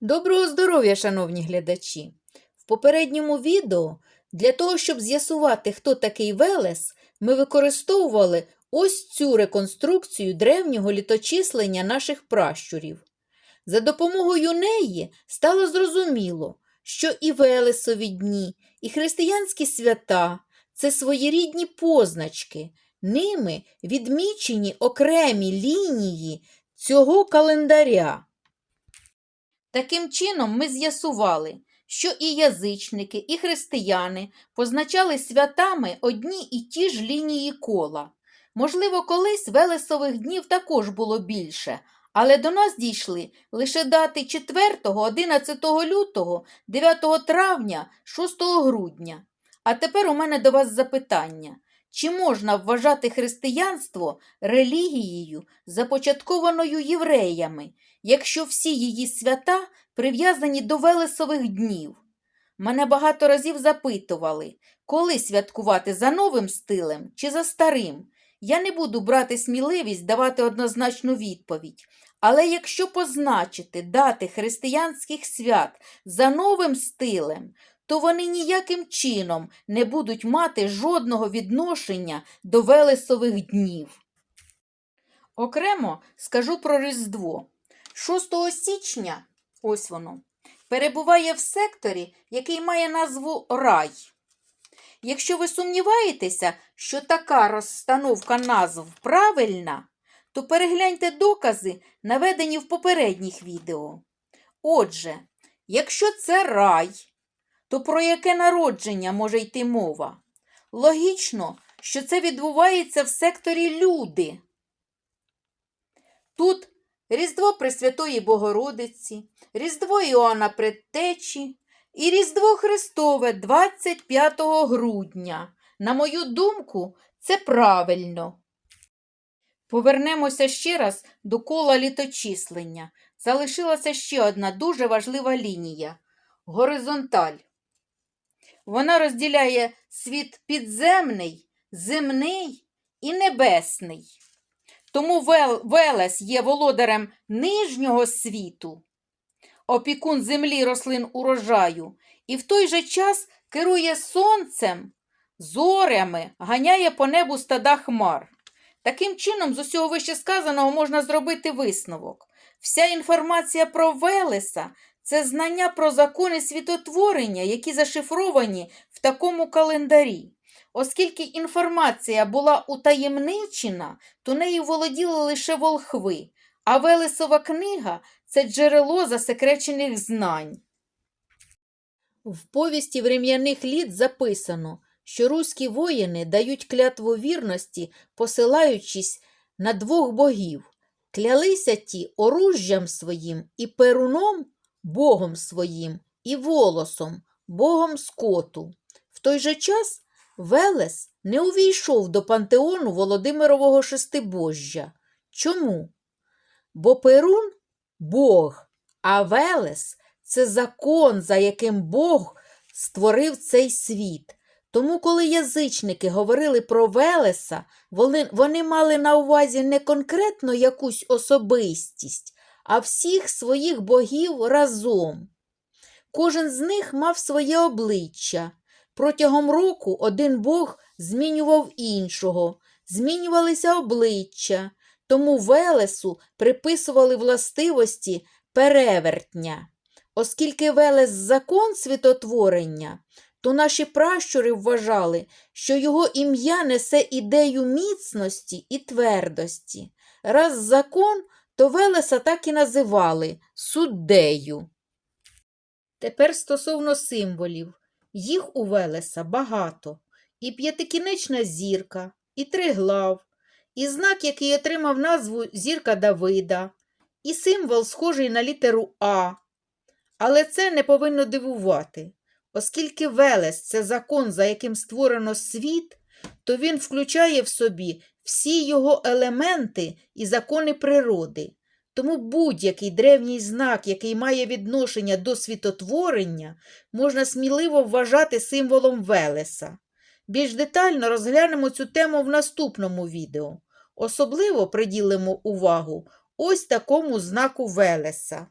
Доброго здоров'я, шановні глядачі! В попередньому відео для того, щоб з'ясувати, хто такий Велес, ми використовували ось цю реконструкцію древнього літочислення наших пращурів. За допомогою неї стало зрозуміло, що і Велесові дні, і християнські свята це своєрідні позначки, ними відмічені окремі лінії цього календаря. Таким чином, ми з'ясували, що і язичники, і християни позначали святами одні і ті ж лінії кола. Можливо, колись Велесових днів також було більше, але до нас дійшли лише дати 4, 11 лютого, 9 травня, 6 грудня. А тепер у мене до вас запитання. Чи можна вважати християнство релігією, започаткованою євреями, якщо всі її свята прив'язані до Велесових днів? Мене багато разів запитували, коли святкувати за новим стилем чи за старим. Я не буду брати сміливість давати однозначну відповідь. Але якщо позначити дати християнських свят за новим стилем, то вони ніяким чином не будуть мати жодного відношення до Велесових днів. Окремо скажу про Різдво. 6 січня, ось воно, перебуває в секторі, який має назву Рай. Якщо ви сумніваєтеся, що така розстановка назв правильна, то перегляньте докази, наведені в попередніх відео. Отже, якщо це рай, то про яке народження може йти мова? Логічно, що це відбувається в секторі люди. Тут Різдво Пресвятої Богородиці, Різдво Іоанна Предтечі і Різдво Христове 25 грудня. На мою думку, це правильно. Повернемося ще раз до кола літочислення. Залишилася ще одна дуже важлива лінія горизонталь. Вона розділяє світ підземний, земний і небесний. Тому Велес є володарем нижнього світу, опікун землі рослин урожаю, і в той же час керує сонцем, зорями, ганяє по небу стада хмар. Таким чином, з усього вище сказаного можна зробити висновок. Вся інформація про Велеса це знання про закони світотворення, які зашифровані в такому календарі. Оскільки інформація була утаємничена, то нею володіли лише волхви, а Велесова книга це джерело засекречених знань. В повісті врем'яних літ записано, що руські воїни дають клятву вірності, посилаючись на двох богів. Клялися ті оружжям своїм і перуном богом своїм, і волосом, богом скоту. В той же час Велес не увійшов до пантеону Володимирового шестибожжя. Чому? Бо Перун Бог, а Велес це закон, за яким Бог створив цей світ. Тому, коли язичники говорили про Велеса, вони, мали на увазі не конкретно якусь особистість, а всіх своїх богів разом. Кожен з них мав своє обличчя. Протягом року один бог змінював іншого, змінювалися обличчя, тому Велесу приписували властивості перевертня. Оскільки Велес закон світотворення, то наші пращури вважали, що його ім'я несе ідею міцності і твердості. Раз закон, то Велеса так і називали суддею. Тепер стосовно символів. Їх у Велеса багато. І п'ятикінечна зірка, і триглав, і знак, який отримав назву зірка Давида, і символ, схожий на літеру А. Але це не повинно дивувати. Оскільки Велес це закон, за яким створено світ, то він включає в собі всі його елементи і закони природи. Тому будь-який древній знак, який має відношення до світотворення, можна сміливо вважати символом Велеса. Більш детально розглянемо цю тему в наступному відео. Особливо приділимо увагу ось такому знаку Велеса.